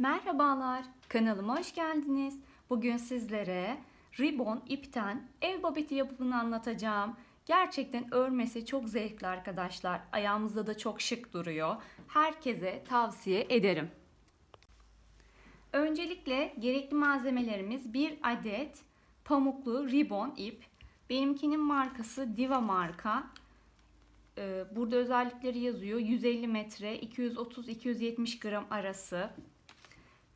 Merhabalar, kanalıma hoş geldiniz. Bugün sizlere ribbon ipten ev babeti yapımını anlatacağım. Gerçekten örmesi çok zevkli arkadaşlar. Ayağımızda da çok şık duruyor. Herkese tavsiye ederim. Öncelikle gerekli malzemelerimiz bir adet pamuklu ribbon ip. Benimkinin markası Diva marka. Ee, Burada özellikleri yazıyor. 150 metre, 230-270 gram arası.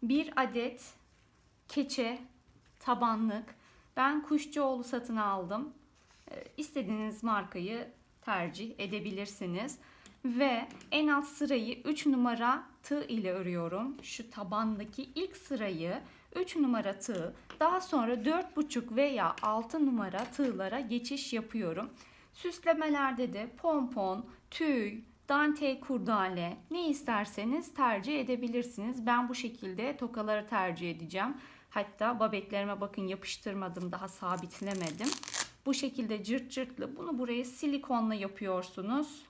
Bir adet keçe tabanlık. Ben Kuşçuoğlu satın aldım. Ee, İstediğiniz markayı tercih edebilirsiniz. Ve en alt sırayı 3 numara tığ ile örüyorum. Şu tabandaki ilk sırayı 3 numara tığ. Daha sonra 4,5 veya 6 numara tığlara geçiş yapıyorum. Süslemelerde de pompon, tüy, dantel kurdale ne isterseniz tercih edebilirsiniz. Ben bu şekilde tokaları tercih edeceğim. Hatta babetlerime bakın yapıştırmadım daha sabitlemedim. Bu şekilde cırt cırtlı bunu buraya silikonla yapıyorsunuz.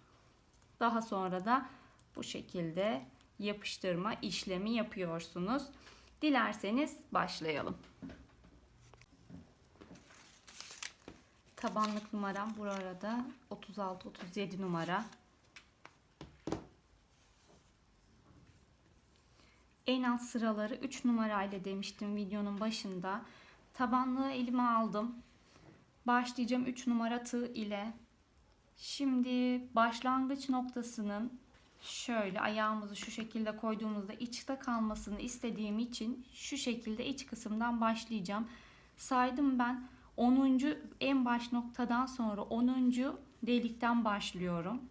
Daha sonra da bu şekilde yapıştırma işlemi yapıyorsunuz. Dilerseniz başlayalım. Tabanlık numaram bu arada 36-37 numara. En alt sıraları 3 numarayla demiştim videonun başında. Tabanlığı elime aldım. Başlayacağım 3 numara tığ ile. Şimdi başlangıç noktasının şöyle ayağımızı şu şekilde koyduğumuzda içte kalmasını istediğim için şu şekilde iç kısımdan başlayacağım. Saydım ben 10. en baş noktadan sonra 10. delikten başlıyorum.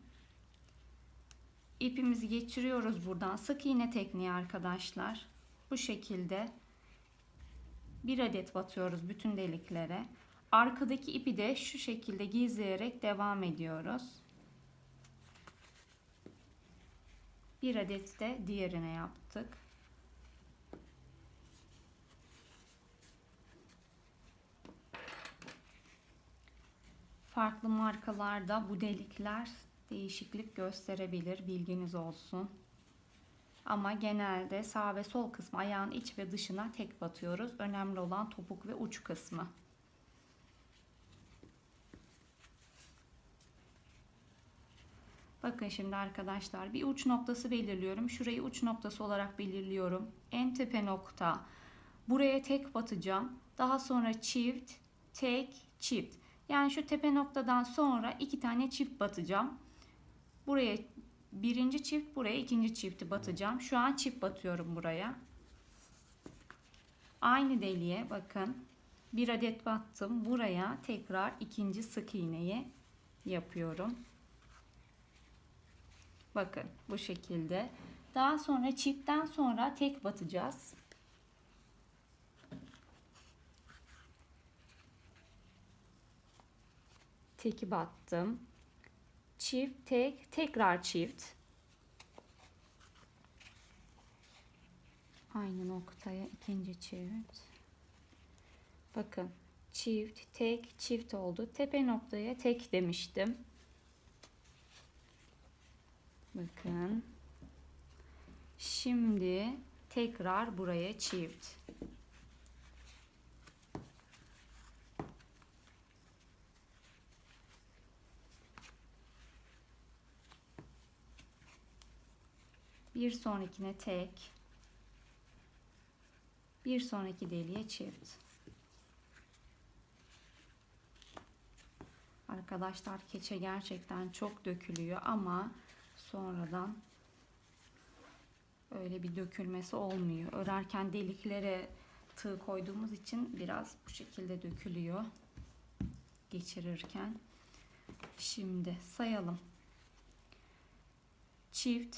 İpimizi geçiriyoruz buradan. Sık iğne tekniği arkadaşlar. Bu şekilde bir adet batıyoruz bütün deliklere. Arkadaki ipi de şu şekilde gizleyerek devam ediyoruz. Bir adet de diğerine yaptık. Farklı markalarda bu delikler değişiklik gösterebilir. Bilginiz olsun. Ama genelde sağ ve sol kısmı ayağın iç ve dışına tek batıyoruz. Önemli olan topuk ve uç kısmı. Bakın şimdi arkadaşlar bir uç noktası belirliyorum. Şurayı uç noktası olarak belirliyorum. En tepe nokta. Buraya tek batacağım. Daha sonra çift, tek, çift. Yani şu tepe noktadan sonra iki tane çift batacağım. Buraya birinci çift, buraya ikinci çifti batacağım. Şu an çift batıyorum buraya. Aynı deliğe bakın. Bir adet battım. Buraya tekrar ikinci sık iğneyi yapıyorum. Bakın bu şekilde. Daha sonra çiftten sonra tek batacağız. Teki battım. Çift, tek, tekrar çift. Aynı noktaya ikinci çift. Bakın çift, tek, çift oldu. Tepe noktaya tek demiştim. Bakın. Şimdi tekrar buraya çift. Bir sonrakine tek. Bir sonraki deliğe çift. Arkadaşlar keçe gerçekten çok dökülüyor ama sonradan öyle bir dökülmesi olmuyor. Örerken deliklere tığ koyduğumuz için biraz bu şekilde dökülüyor geçirirken. Şimdi sayalım. Çift,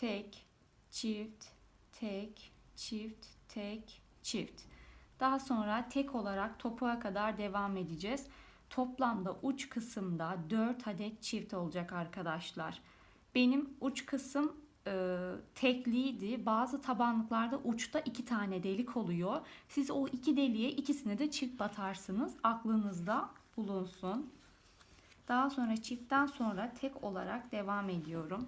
tek, çift, tek, çift, tek, çift. Daha sonra tek olarak topuğa kadar devam edeceğiz. Toplamda uç kısımda 4 adet çift olacak arkadaşlar. Benim uç kısım e, tekliydi. Bazı tabanlıklarda uçta iki tane delik oluyor. Siz o iki deliğe ikisini de çift batarsınız. Aklınızda bulunsun. Daha sonra çiftten sonra tek olarak devam ediyorum.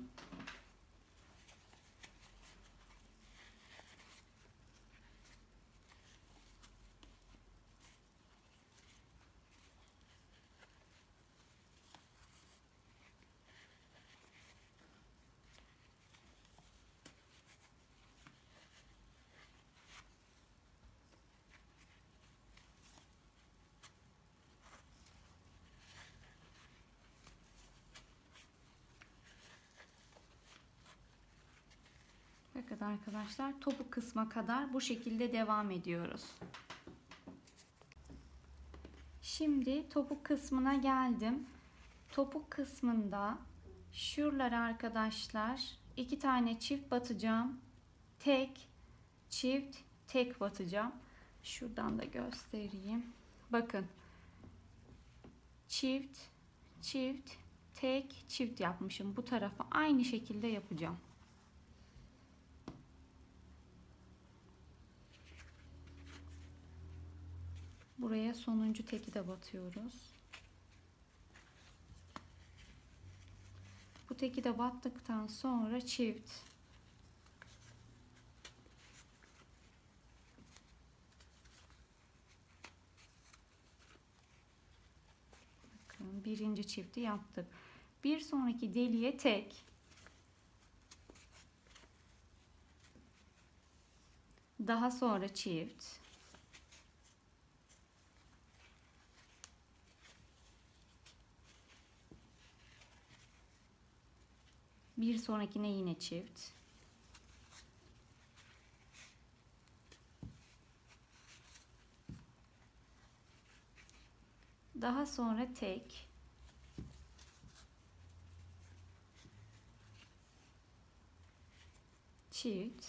Bakın arkadaşlar topuk kısma kadar bu şekilde devam ediyoruz. Şimdi topuk kısmına geldim. Topuk kısmında şuralara arkadaşlar iki tane çift batacağım. Tek, çift, tek batacağım. Şuradan da göstereyim. Bakın. Çift, çift, tek, çift yapmışım. Bu tarafa aynı şekilde yapacağım. Buraya sonuncu teki de batıyoruz. Bu teki de battıktan sonra çift. Bakın birinci çifti yaptık. Bir sonraki deliğe tek. Daha sonra çift. Bir sonrakine yine çift. Daha sonra tek. Çift.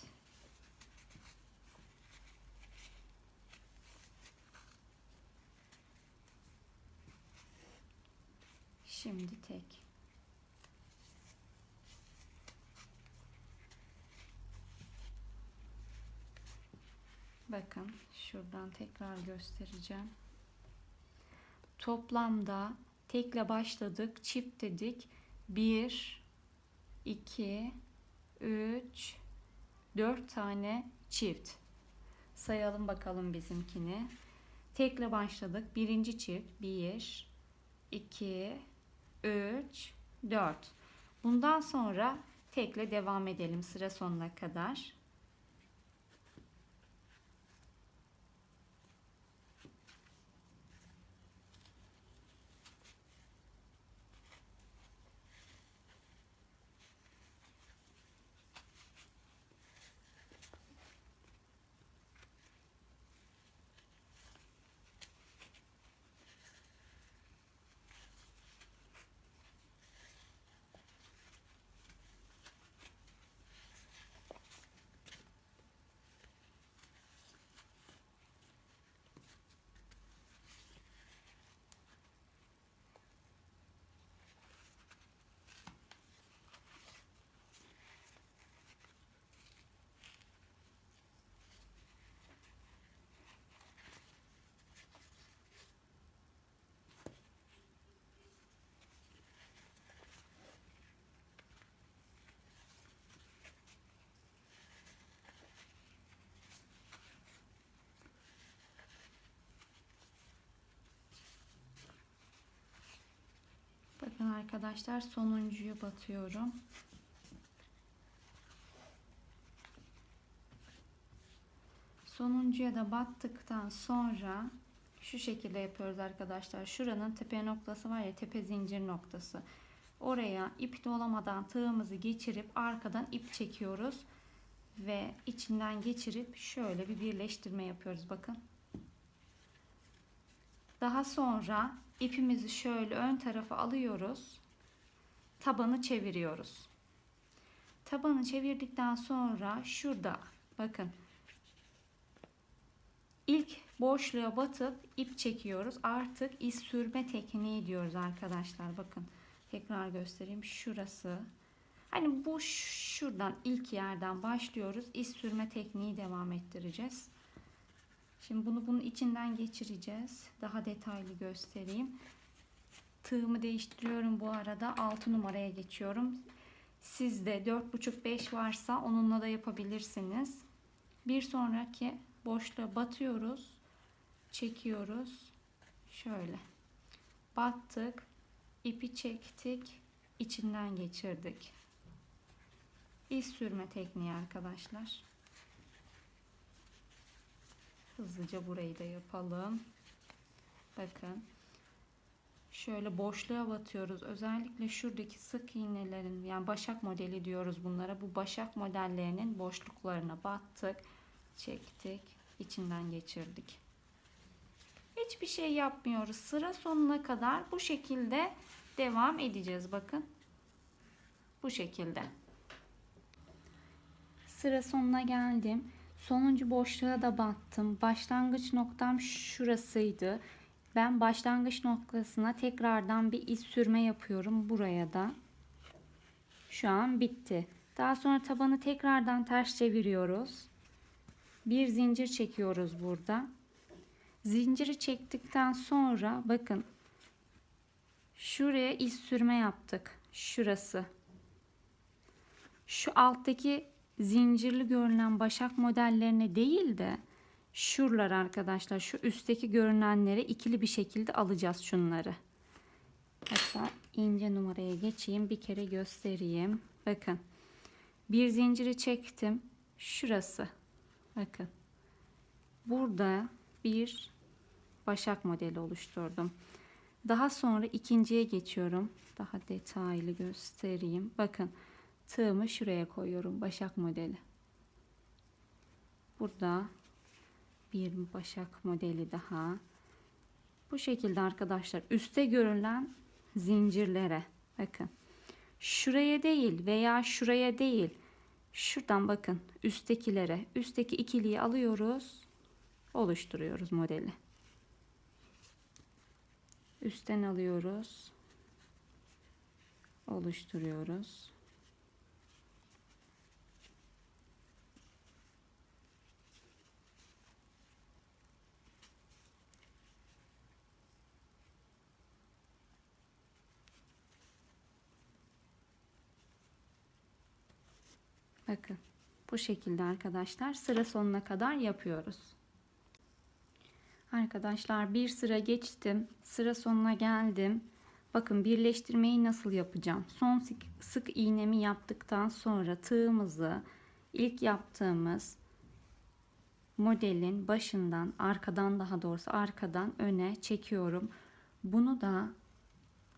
Şimdi tek. Bakın şuradan tekrar göstereceğim. Toplamda tekle başladık, çift dedik. 1 2 3 4 tane çift. Sayalım bakalım bizimkini. Tekle başladık. Birinci çift 1 2 3 4. Bundan sonra tekle devam edelim sıra sonuna kadar. Bakın arkadaşlar sonuncuyu batıyorum. Sonuncuya da battıktan sonra şu şekilde yapıyoruz arkadaşlar. Şuranın tepe noktası var ya tepe zincir noktası. Oraya ip dolamadan tığımızı geçirip arkadan ip çekiyoruz. Ve içinden geçirip şöyle bir birleştirme yapıyoruz bakın. Daha sonra ipimizi şöyle ön tarafa alıyoruz. Tabanı çeviriyoruz. Tabanı çevirdikten sonra şurada bakın ilk boşluğa batıp ip çekiyoruz. Artık iz sürme tekniği diyoruz arkadaşlar. Bakın tekrar göstereyim. Şurası. Hani bu şuradan ilk yerden başlıyoruz. İz sürme tekniği devam ettireceğiz. Şimdi bunu bunun içinden geçireceğiz. Daha detaylı göstereyim. Tığımı değiştiriyorum bu arada. 6 numaraya geçiyorum. Sizde 4,5-5 varsa onunla da yapabilirsiniz. Bir sonraki boşluğa batıyoruz. Çekiyoruz. Şöyle. Battık. ipi çektik. içinden geçirdik. İz sürme tekniği arkadaşlar. Hızlıca burayı da yapalım. Bakın. şöyle boşluğa batıyoruz. Özellikle şuradaki sık iğnelerin yani başak modeli diyoruz bunlara. Bu başak modellerinin boşluklarına battık, çektik, içinden geçirdik. Hiçbir şey yapmıyoruz. Sıra sonuna kadar bu şekilde devam edeceğiz. Bakın. Bu şekilde. Sıra sonuna geldim. Sonuncu boşluğa da battım. Başlangıç noktam şurasıydı. Ben başlangıç noktasına tekrardan bir iz sürme yapıyorum buraya da. Şu an bitti. Daha sonra tabanı tekrardan ters çeviriyoruz. Bir zincir çekiyoruz burada. Zinciri çektikten sonra bakın şuraya iz sürme yaptık. Şurası. Şu alttaki zincirli görünen başak modellerine değil de şuralar arkadaşlar şu üstteki görünenlere ikili bir şekilde alacağız şunları. Hatta ince numaraya geçeyim bir kere göstereyim. Bakın bir zinciri çektim. Şurası. Bakın. Burada bir başak modeli oluşturdum. Daha sonra ikinciye geçiyorum. Daha detaylı göstereyim. Bakın tığımı şuraya koyuyorum. Başak modeli. Burada bir başak modeli daha. Bu şekilde arkadaşlar üste görülen zincirlere bakın. Şuraya değil veya şuraya değil. Şuradan bakın üsttekilere. Üstteki ikiliyi alıyoruz. Oluşturuyoruz modeli. Üstten alıyoruz. Oluşturuyoruz. Bakın bu şekilde arkadaşlar sıra sonuna kadar yapıyoruz. Arkadaşlar bir sıra geçtim. Sıra sonuna geldim. Bakın birleştirmeyi nasıl yapacağım? Son sık, sık iğnemi yaptıktan sonra tığımızı ilk yaptığımız modelin başından arkadan daha doğrusu arkadan öne çekiyorum. Bunu da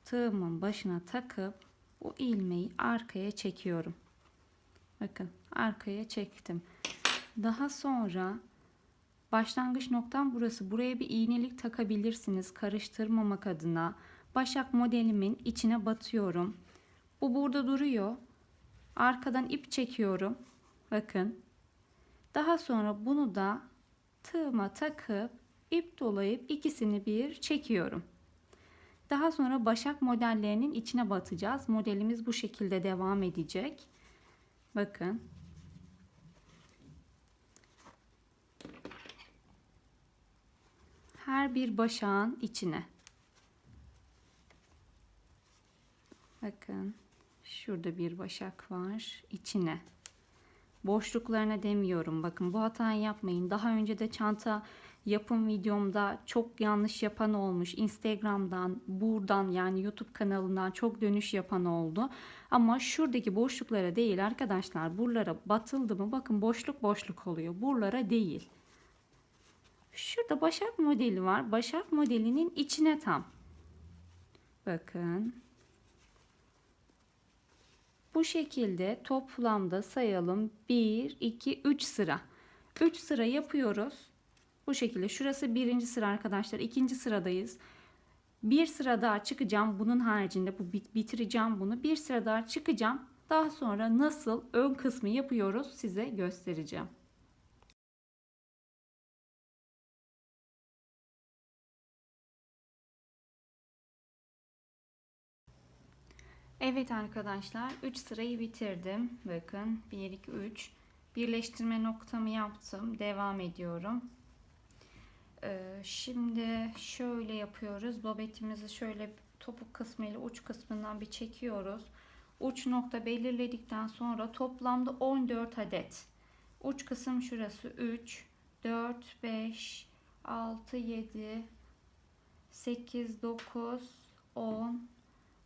tığımın başına takıp bu ilmeği arkaya çekiyorum. Bakın arkaya çektim. Daha sonra başlangıç noktam burası. Buraya bir iğnelik takabilirsiniz karıştırmamak adına. Başak modelimin içine batıyorum. Bu burada duruyor. Arkadan ip çekiyorum. Bakın. Daha sonra bunu da tığıma takıp ip dolayıp ikisini bir çekiyorum. Daha sonra başak modellerinin içine batacağız. Modelimiz bu şekilde devam edecek. Bakın. Her bir başağın içine. Bakın. Şurada bir başak var. içine. Boşluklarına demiyorum. Bakın bu hatayı yapmayın. Daha önce de çanta yapım videomda çok yanlış yapan olmuş. Instagram'dan, buradan yani YouTube kanalından çok dönüş yapan oldu. Ama şuradaki boşluklara değil arkadaşlar. Buralara batıldı mı bakın boşluk boşluk oluyor. Buralara değil. Şurada Başak modeli var. Başak modelinin içine tam. Bakın. Bu şekilde toplamda sayalım. 1, 2, 3 sıra. 3 sıra yapıyoruz. Bu şekilde. Şurası birinci sıra arkadaşlar. ikinci sıradayız. Bir sıra daha çıkacağım. Bunun haricinde bu bitireceğim bunu. Bir sıra daha çıkacağım. Daha sonra nasıl ön kısmı yapıyoruz size göstereceğim. Evet arkadaşlar 3 sırayı bitirdim. Bakın 1 2 3 birleştirme noktamı yaptım. Devam ediyorum. Ee, şimdi şöyle yapıyoruz. Babetimizi şöyle topuk kısmı ile uç kısmından bir çekiyoruz. Uç nokta belirledikten sonra toplamda 14 adet. Uç kısım şurası 3, 4, 5, 6, 7, 8, 9, 10,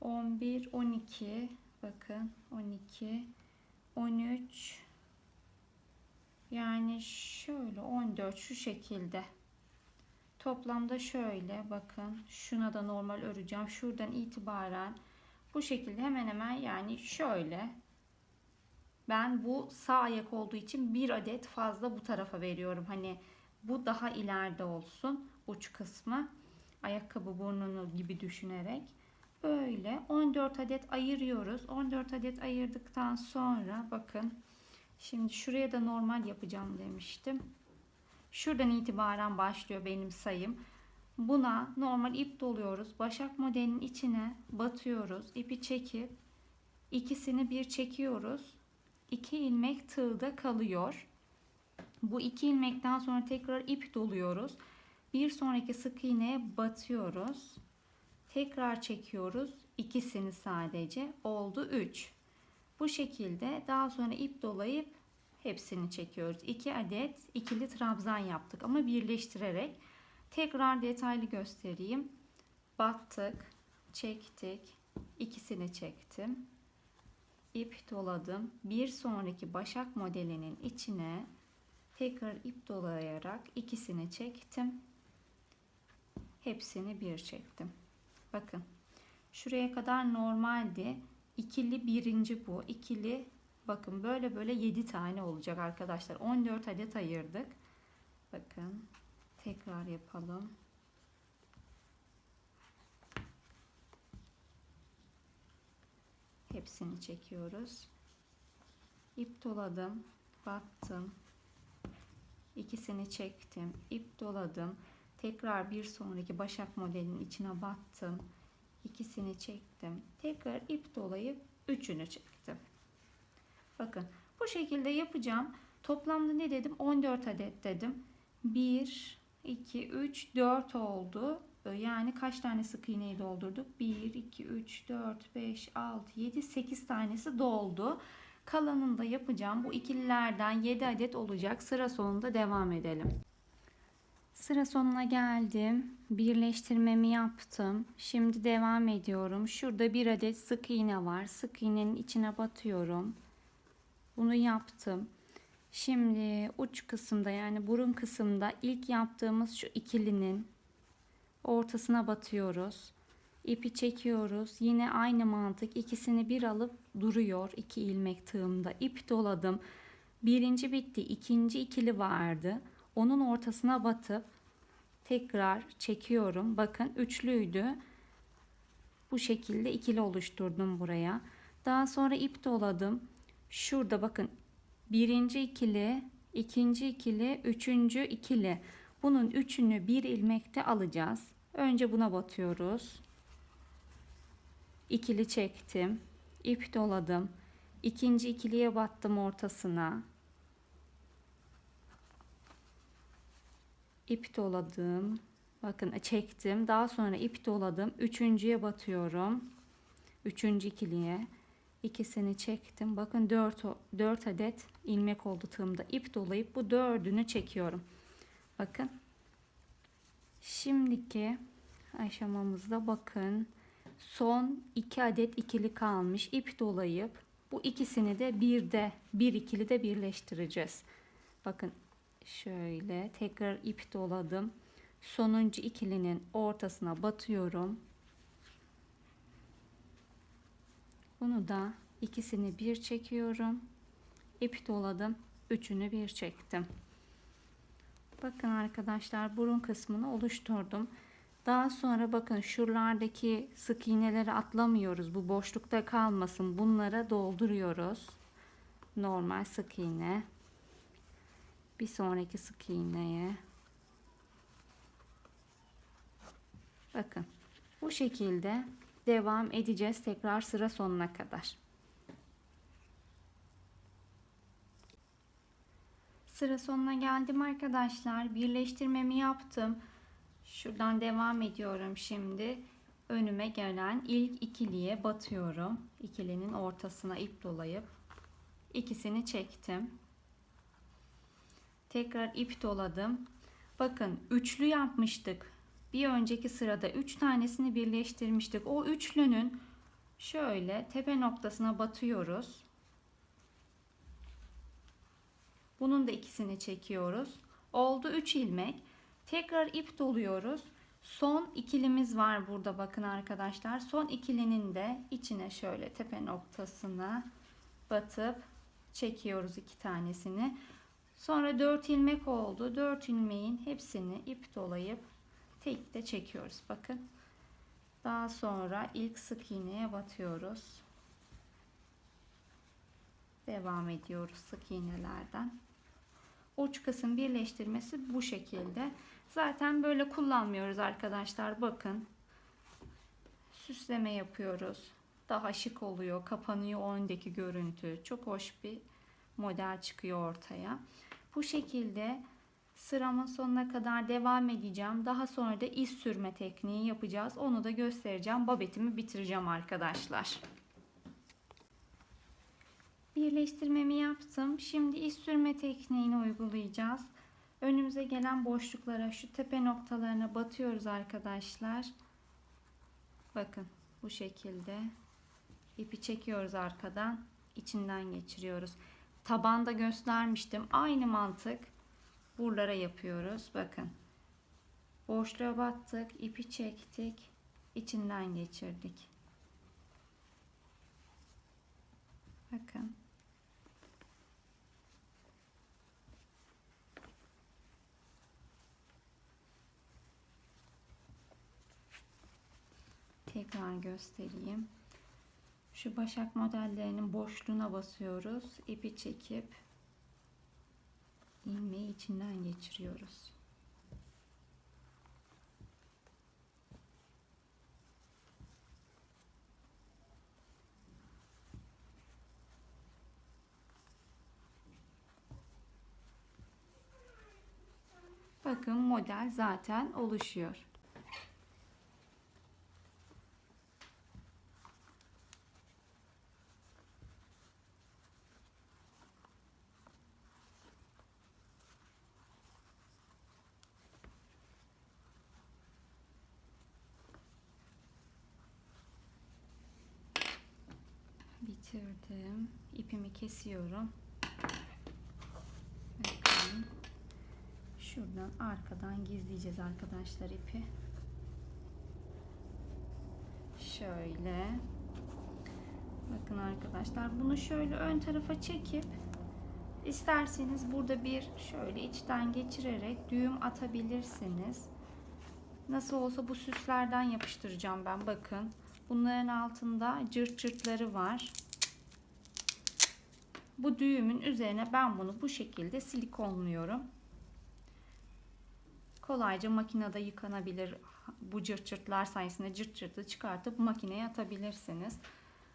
11, 12. Bakın 12, 13. Yani şöyle 14 şu şekilde. Toplamda şöyle bakın şuna da normal öreceğim. Şuradan itibaren bu şekilde hemen hemen yani şöyle ben bu sağ ayak olduğu için bir adet fazla bu tarafa veriyorum. Hani bu daha ileride olsun uç kısmı. Ayakkabı burnunu gibi düşünerek. Böyle 14 adet ayırıyoruz. 14 adet ayırdıktan sonra bakın. Şimdi şuraya da normal yapacağım demiştim. Şuradan itibaren başlıyor benim sayım. Buna normal ip doluyoruz. Başak modelinin içine batıyoruz. İpi çekip ikisini bir çekiyoruz. 2 ilmek tığda kalıyor. Bu iki ilmekten sonra tekrar ip doluyoruz. Bir sonraki sık iğneye batıyoruz. Tekrar çekiyoruz. İkisini sadece oldu 3. Bu şekilde daha sonra ip dolayıp hepsini çekiyoruz. 2 adet ikili trabzan yaptık ama birleştirerek. Tekrar detaylı göstereyim. Battık, çektik, ikisini çektim ip doladım. Bir sonraki başak modelinin içine tekrar ip dolayarak ikisini çektim. Hepsini bir çektim. Bakın şuraya kadar normaldi. İkili birinci bu. İkili bakın böyle böyle 7 tane olacak arkadaşlar. 14 adet ayırdık. Bakın tekrar yapalım. hepsini çekiyoruz. İp doladım, battım. İkisini çektim, ip doladım. Tekrar bir sonraki başak modelinin içine battım. İkisini çektim. Tekrar ip dolayıp üçünü çektim. Bakın bu şekilde yapacağım. Toplamda ne dedim? 14 adet dedim. 1, 2, 3, 4 oldu. Yani kaç tane sık iğneyi doldurduk? 1, 2, 3, 4, 5, 6, 7, 8 tanesi doldu. Kalanını da yapacağım. Bu ikililerden 7 adet olacak. Sıra sonunda devam edelim. Sıra sonuna geldim. Birleştirmemi yaptım. Şimdi devam ediyorum. Şurada bir adet sık iğne var. Sık iğnenin içine batıyorum. Bunu yaptım. Şimdi uç kısımda yani burun kısımda ilk yaptığımız şu ikilinin ortasına batıyoruz. İpi çekiyoruz. Yine aynı mantık. ikisini bir alıp duruyor. iki ilmek tığımda. İp doladım. Birinci bitti. ikinci ikili vardı. Onun ortasına batıp tekrar çekiyorum. Bakın üçlüydü. Bu şekilde ikili oluşturdum buraya. Daha sonra ip doladım. Şurada bakın birinci ikili, ikinci ikili, üçüncü ikili. Bunun üçünü bir ilmekte alacağız. Önce buna batıyoruz. İkili çektim. ip doladım. İkinci ikiliye battım ortasına. ip doladım. Bakın çektim. Daha sonra ip doladım. Üçüncüye batıyorum. Üçüncü ikiliye. İkisini çektim. Bakın 4, 4 adet ilmek oldu tığımda. ip dolayıp bu dördünü çekiyorum. Bakın Şimdiki aşamamızda bakın son iki adet ikili kalmış ip dolayıp bu ikisini de bir de bir ikili de birleştireceğiz. Bakın şöyle tekrar ip doladım. Sonuncu ikilinin ortasına batıyorum. Bunu da ikisini bir çekiyorum. İp doladım. Üçünü bir çektim. Bakın arkadaşlar burun kısmını oluşturdum. Daha sonra bakın şuralardaki sık iğneleri atlamıyoruz. Bu boşlukta kalmasın. Bunlara dolduruyoruz. Normal sık iğne. Bir sonraki sık iğneye. Bakın bu şekilde devam edeceğiz tekrar sıra sonuna kadar. Sıra sonuna geldim arkadaşlar. Birleştirmemi yaptım. Şuradan devam ediyorum şimdi. Önüme gelen ilk ikiliye batıyorum. İkilinin ortasına ip dolayıp ikisini çektim. Tekrar ip doladım. Bakın üçlü yapmıştık. Bir önceki sırada üç tanesini birleştirmiştik. O üçlünün şöyle tepe noktasına batıyoruz. Bunun da ikisini çekiyoruz. Oldu 3 ilmek. Tekrar ip doluyoruz. Son ikilimiz var burada bakın arkadaşlar. Son ikilinin de içine şöyle tepe noktasına batıp çekiyoruz iki tanesini. Sonra 4 ilmek oldu. 4 ilmeğin hepsini ip dolayıp tek de çekiyoruz. Bakın. Daha sonra ilk sık iğneye batıyoruz. Devam ediyoruz sık iğnelerden. Uç kısım birleştirmesi bu şekilde. Zaten böyle kullanmıyoruz arkadaşlar. Bakın. Süsleme yapıyoruz. Daha şık oluyor. Kapanıyor öndeki görüntü. Çok hoş bir model çıkıyor ortaya. Bu şekilde sıramın sonuna kadar devam edeceğim. Daha sonra da iz sürme tekniği yapacağız. Onu da göstereceğim. Babetimi bitireceğim arkadaşlar. Birleştirmemi yaptım. Şimdi iz sürme tekniğini uygulayacağız. Önümüze gelen boşluklara şu tepe noktalarına batıyoruz arkadaşlar. Bakın bu şekilde ipi çekiyoruz arkadan içinden geçiriyoruz. Tabanda göstermiştim. Aynı mantık buralara yapıyoruz. Bakın. Boşluğa battık, ipi çektik, içinden geçirdik. Bakın. Tekrar göstereyim. Şu başak modellerinin boşluğuna basıyoruz. İpi çekip ilmeği içinden geçiriyoruz. Bakın model zaten oluşuyor. Bitirdim. İpimi kesiyorum. Bakın. Şuradan arkadan gizleyeceğiz arkadaşlar ipi. Şöyle. Bakın arkadaşlar bunu şöyle ön tarafa çekip isterseniz burada bir şöyle içten geçirerek düğüm atabilirsiniz. Nasıl olsa bu süslerden yapıştıracağım ben bakın. Bunların altında cırt cırtları var. Bu düğümün üzerine ben bunu bu şekilde silikonluyorum. Kolayca makinede yıkanabilir. Bu cırt cırtlar sayesinde cırt cırtı çıkartıp makineye atabilirsiniz.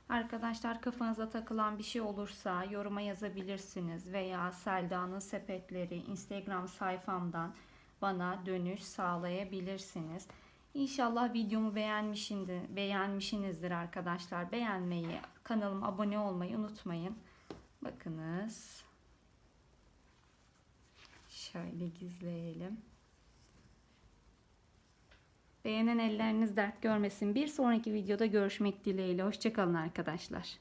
Arkadaşlar kafanıza takılan bir şey olursa yoruma yazabilirsiniz veya Selda'nın sepetleri Instagram sayfamdan bana dönüş sağlayabilirsiniz. İnşallah videomu beğenmişindir, beğenmişsinizdir arkadaşlar. Beğenmeyi, kanalıma abone olmayı unutmayın. Bakınız. Şöyle gizleyelim. Beğenen elleriniz dert görmesin. Bir sonraki videoda görüşmek dileğiyle. Hoşçakalın arkadaşlar.